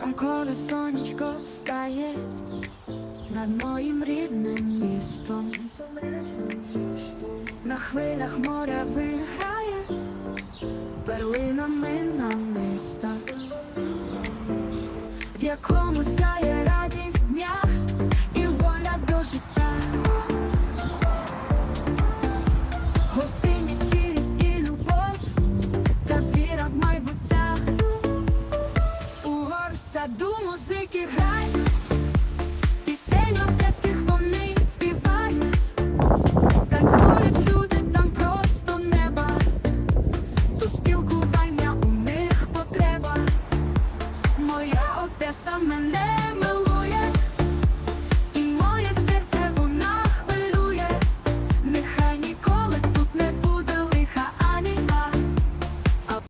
Там, коли сонечко встає над моїм рідним містом, на хвилях моря виграє перлинами намиста, в якому сяє саду музики грай, пісень одеських вони співають, танцюють люди, там просто неба, ту спілкування у них потреба, моя Одеса мене.